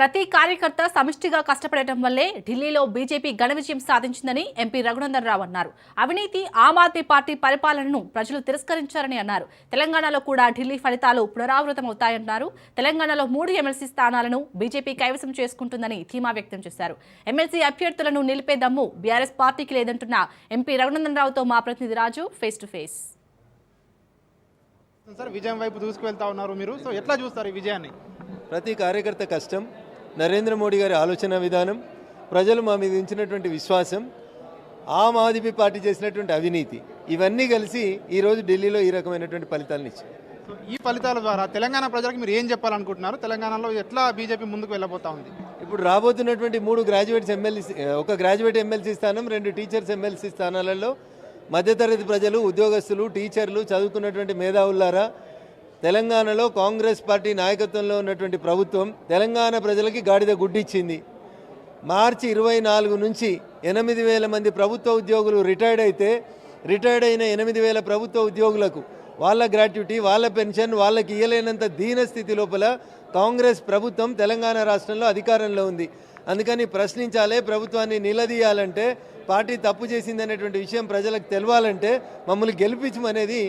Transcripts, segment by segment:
ప్రతి కార్యకర్త సమిష్టిగా కష్టపడటం వల్లే ఢిల్లీలో బీజేపీ ఘన విజయం సాధించిందని ఎంపీ రఘునందన్ రావు అన్నారు. అవినీతి ఆమ్ ఆద్మీ పార్టీ పరిపాలనను ప్రజలు తిరస్కరించారని అన్నారు. తెలంగాణలో కూడా ఢిల్లీ ఫలితాలు పునరావృతమవుతాయన్నారు. తెలంగాణలో మూడు ఎమ్మెల్సీ స్థానాలను బీజేపీ కైవసం చేసుకుంటుందని ధీమా వ్యక్తం చేశారు. ఎమ్మెల్సీ అభ్యర్థులను నిలిపే దమ్ము బీఆర్ఎస్ పార్టీకి లేదంటున్న ఎంపీ రఘునందన్ రావుతో మా ప్రతినిధి Raju face to face. Sir విజయం వైపు దూసుకువెళ్తా ఉన్నారు మీరు. సో ఎట్లా చూస్తారు ఈ విజయాన్ని? ప్రతి కార్యకర్త కష్టం. నరేంద్ర మోడీ గారి ఆలోచన విధానం ప్రజలు మా మీద ఉంచినటువంటి విశ్వాసం ఆమ్ ఆద్మీ పార్టీ చేసినటువంటి అవినీతి ఇవన్నీ కలిసి ఈరోజు ఢిల్లీలో ఈ రకమైనటువంటి ఫలితాలను ఇచ్చాయి. ఈ ఫలితాల ద్వారా తెలంగాణ ప్రజలకు మీరు ఏం చెప్పాలనుకుంటున్నారు? తెలంగాణలో ఎట్లా బీజేపీ ముందుకు వెళ్ళబోతా ఉంది? ఇప్పుడు రాబోతున్నటువంటి మూడు గ్రాడ్యుయేట్స్ ఎమ్మెల్సీ ఒక గ్రాడ్యుయేట్ ఎమ్మెల్సీ స్థానం రెండు టీచర్స్ ఎమ్మెల్సీ స్థానాలలో మధ్యతరగతి ప్రజలు ఉద్యోగస్తులు టీచర్లు చదువుకున్నటువంటి మేధావులారా తెలంగాణలో కాంగ్రెస్ పార్టీ నాయకత్వంలో ఉన్నటువంటి ప్రభుత్వం తెలంగాణ ప్రజలకి గాడిద గుడ్డిచ్చింది. మార్చి ఇరవై నాలుగు నుంచి ఎనిమిది వేల మంది ప్రభుత్వ ఉద్యోగులు రిటైర్డ్ అయితే రిటైర్డ్ అయిన ఎనిమిది వేల ప్రభుత్వ ఉద్యోగులకు వాళ్ళ గ్రాట్యుటీ వాళ్ళ పెన్షన్ వాళ్ళకి ఇయ్యలేనంత దీన స్థితి లోపల కాంగ్రెస్ ప్రభుత్వం తెలంగాణ రాష్ట్రంలో అధికారంలో ఉంది. అందుకని ప్రశ్నించాలే ప్రభుత్వాన్ని నిలదీయాలంటే పార్టీ తప్పు చేసిందనేటువంటి విషయం ప్రజలకు తెలవాలంటే మమ్మల్ని గెలిపించమనేది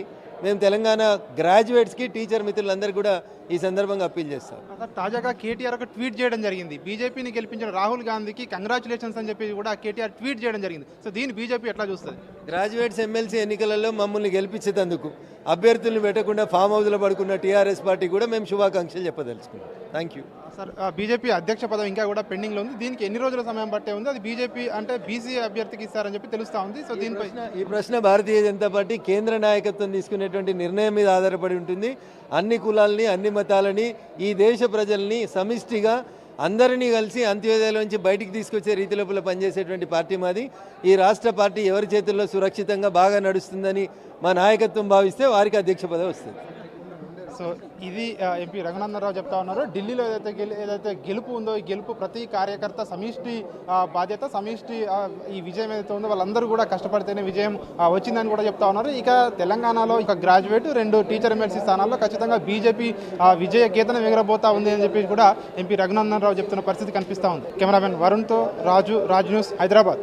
మేము తెలంగాణ గ్రాడ్యుయేట్స్కి టీచర్ మిత్రులందరికీ కూడా ఈ సందర్భంగా అప్పీల్ చేస్తాం. తాజాగా కేటీఆర్ ఒక ట్వీట్ చేయడం జరిగింది. బీజేపీని గెలిపించిన రాహుల్ గాంధీకి కంగ్రాచులేషన్స్ అని చెప్పి కూడా కేటీఆర్ ట్వీట్ చేయడం జరిగింది. సో దీన్ని బీజేపీ ఎట్లా చూస్తుంది? గ్రాడ్యుయేట్స్ ఎమ్మెల్సీ ఎన్నికలలో మమ్మల్ని గెలిపించేందుకు అభ్యర్థులను పెట్టకుండా ఫామ్ హౌస్లో పడుకున్న టీఆర్ఎస్ పార్టీ కూడా మేము శుభాకాంక్షలు చెప్పదలుచుకున్నాం. థ్యాంక్ యూ సార్ బీజేపీ అధ్యక్ష పదవి ఇంకా కూడా పెండింగ్లో ఉంది. దీనికి ఎన్ని రోజుల సమయం పట్టే ఉంది? అది బీజేపీ అంటే బీసీ అభ్యర్థికి ఇస్తారని చెప్పి తెలుస్తా ఉంది. సో దీనిపై ఈ ప్రశ్న భారతీయ జనతా పార్టీ కేంద్ర నాయకత్వం తీసుకునేటువంటి నిర్ణయం మీద ఆధారపడి ఉంటుంది. అన్ని కులాలని అన్ని మతాలని ఈ దేశ ప్రజల్ని సమిష్టిగా అందరినీ కలిసి అంత్యోదయాలోంచి బయటికి తీసుకొచ్చే రీతి లోపల పనిచేసేటువంటి పార్టీ మాది. ఈ రాష్ట్ర పార్టీ ఎవరి చేతుల్లో సురక్షితంగా బాగా నడుస్తుందని మా నాయకత్వం భావిస్తే వారికి అధ్యక్ష పదవి వస్తుంది. సో ఇది ఎంపీ రఘునందనరావు చెప్తా ఉన్నారు. ఢిల్లీలో ఏదైతే గెలి ఏదైతే గెలుపు ఉందో ఈ గెలుపు ప్రతి కార్యకర్త సమిష్టి బాధ్యత సమిష్టి ఈ విజయం ఏదైతే ఉందో వాళ్ళందరూ కూడా కష్టపడితేనే విజయం వచ్చిందని కూడా చెప్తా ఉన్నారు. ఇక తెలంగాణలో ఇక గ్రాడ్యుయేట్ రెండు టీచర్ ఎమ్మెల్సీ స్థానాల్లో ఖచ్చితంగా బీజేపీ విజయ గీతను ఎగరబోతా ఉంది అని చెప్పి కూడా ఎంపీ రఘునందనరావు చెప్తున్న పరిస్థితి కనిపిస్తూ ఉంది. కెమెరామెన్ వరుణ్తో రాజు రాజ్ న్యూస్ హైదరాబాద్.